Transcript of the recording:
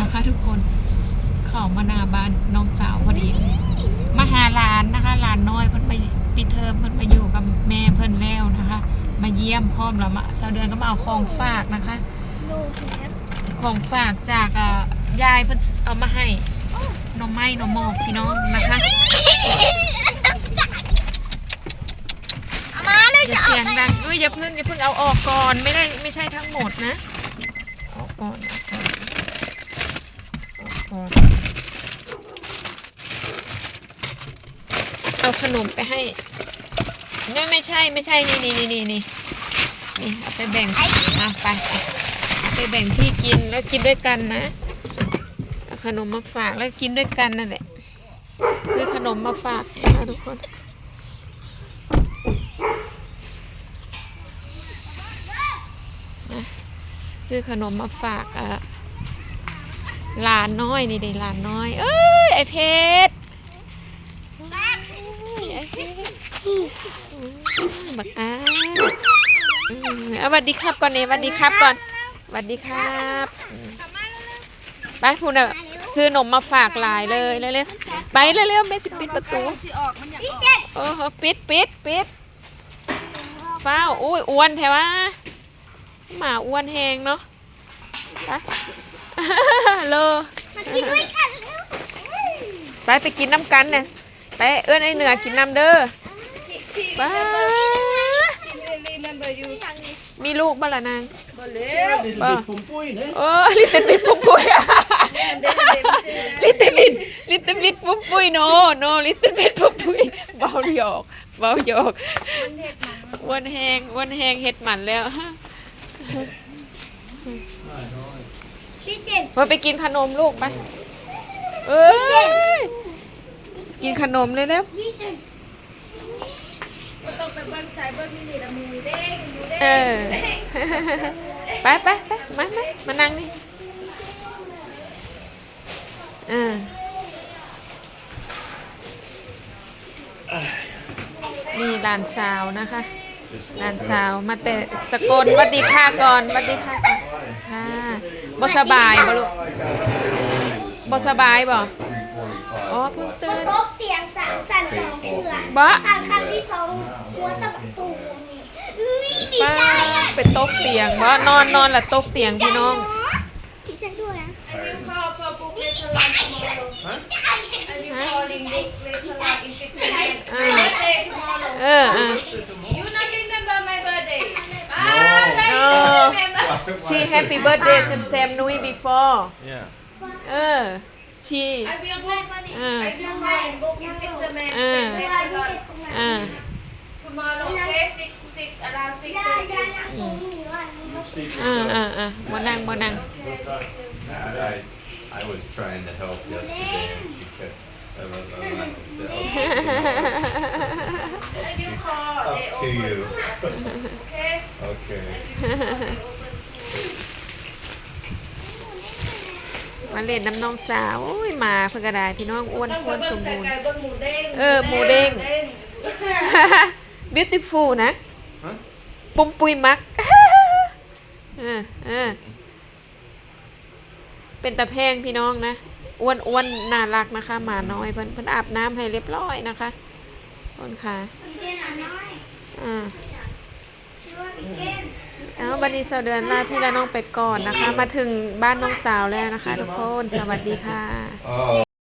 นะคะทุกคนเข้ามาหนาบ้านน้องสาวพอดีเลยมาหาหลานนะคะหลานน้อยเพิ่นไปปิดเทอมเพิ่นมาอยู่กับแม่เพิ่นแล้วนะคะ มาเยี่ยมพร้อมแล้วมาสาวเดือนก็มาเอาของฝากนะคะดูแคปของฝากจากอ่ายายเพิ่นเอามาให้หน้องไม้หน้องหมอกพี่น้องนะคะเอามาเลยอย่าจะเอาเสียงไปดังเอ้ยอย่าเพิ่งอย่าเพิ่งเอาออกก่อนไม่ได้ไม่ใช่ทั้งหมดนะเอาก่อนเอาก่อนเอาก่อน เอาขนมไปให้นี่ไม่ใช่ไม่ใช่นี่นี่นี่นี่นี่นี่เอาไปแบ่งอะไปไปเอาไปแบ่งพี่กินแล้วกินด้วยกันนะเอาขนมมาฝากแล้วกินด้วยกันนั่นแหละซื้อขนมมาฝากนะทุกคนซื้อขนมมาฝากอะ หลานน้อยนี่เด็หลานน้อย เอ้ยไอเพชรไอเพชรบักอาเอาสวัสดีครับก่อนเนี่ยสวัสดีครับก่อนสวัสดีครับไปพูดน่ะซื้อนมมาฝากหลายเลยเร็วๆไปเร็วๆไม่สิปิดประตูโอ้โหปิดปิดปิดฟ้าอุ้ยอ้วนแท้วะหมาอ้วนแหงเนาะ ไปเลมากินด้วยกันแล้วไปไปกินน้ำกันเนี่ยไปเอื้อนไอเหนือกินน้ำเด้อไปมีลูกบ้าละนาง Lite Ba. bit pompoy, ne? โอ้ลิตเติ้ลบิดปุ๊บปุ้ยลิตเติ้ลบิดลิตเติ้ลบิดปุ๊บปุ้ยโนโนลิตเติ้ลบิดปุ๊บปุ้ยเบาหยอกเบาหยอกอ้วนแหงอ้วนแหงเฮ็ดหมันแล้ว พี่เจ็บว่าไปกินขนมลูกไปเอ้ยกินขนมเลยแล้วพี่เจ็บต้องไปเบิ้งสายเบิ้งนี่นี่ละหมูเด้งหมูเด้งเออไปไปไปมามามานั่งนี่เออนี่หลานสาวนะคะหลานสาวมาแต่สกลหวัดดีค่ะก่อนหวัดดีค่ะก่อน ค่ะบ่สบายบ่ลูกบ่สบายบ่อ๋อเพิ่งตื่น โต๊ะเตียงสามสั่นสองเถื่อนบะครั้งครั้งที่สองหัวสะบักตูนี่อุ้ยดีป้าใจอะเป็นโต๊ะเตียงว่านอนนอนละโต๊ะเตียงพี่น้อง ดีใจด้วยอะไอวิวคอล for book later on tomorrow ดีใจไอวิว calling book later on in 15 minutes อ่า birthday tomorrow เออเออ you she happy birthday Sam Sam Nui before Yeah. เออ she I will book อ่า I will write book in picture man Ah. later on อ่า tomorrow okay six six around six ยายยาย thirty นั่งตรงนี้ว่านี่มาสิอ่าอ่าอ่ามานั่งมานั่ง I, I was trying to help yesterday and she kept, I was, I was like, so, I will call up they to open you. okay Okay. มาเล่นน้ำน้องสาวโอ้ยหมาเพื่อกระไดพี่น้องอ้วนต้องอ้วนไปสเบิ่มงบูรณ์ไก่ๆเบิ่งหมูเด้งเออหมูเด้ง beautiful นะ ฮะ ปุ้มปุยมัก เออเออเป็นตะแพงพี่น้องนะอ้วนอ้วนน่ารักนะคะหมาน้อยเพิ่นเพิ่นอาบน้ำให้เรียบร้อยนะคะต้นขาพี่เกนอะน้อยอ่า ชื่อว่าพี่เกนเอา บันนี้สาวเดือนลาพี่และน้องไปก่อนนะคะ มาถึงบ้านน้องสาวแล้วนะคะ ทุกคน สวัสดีค่ะ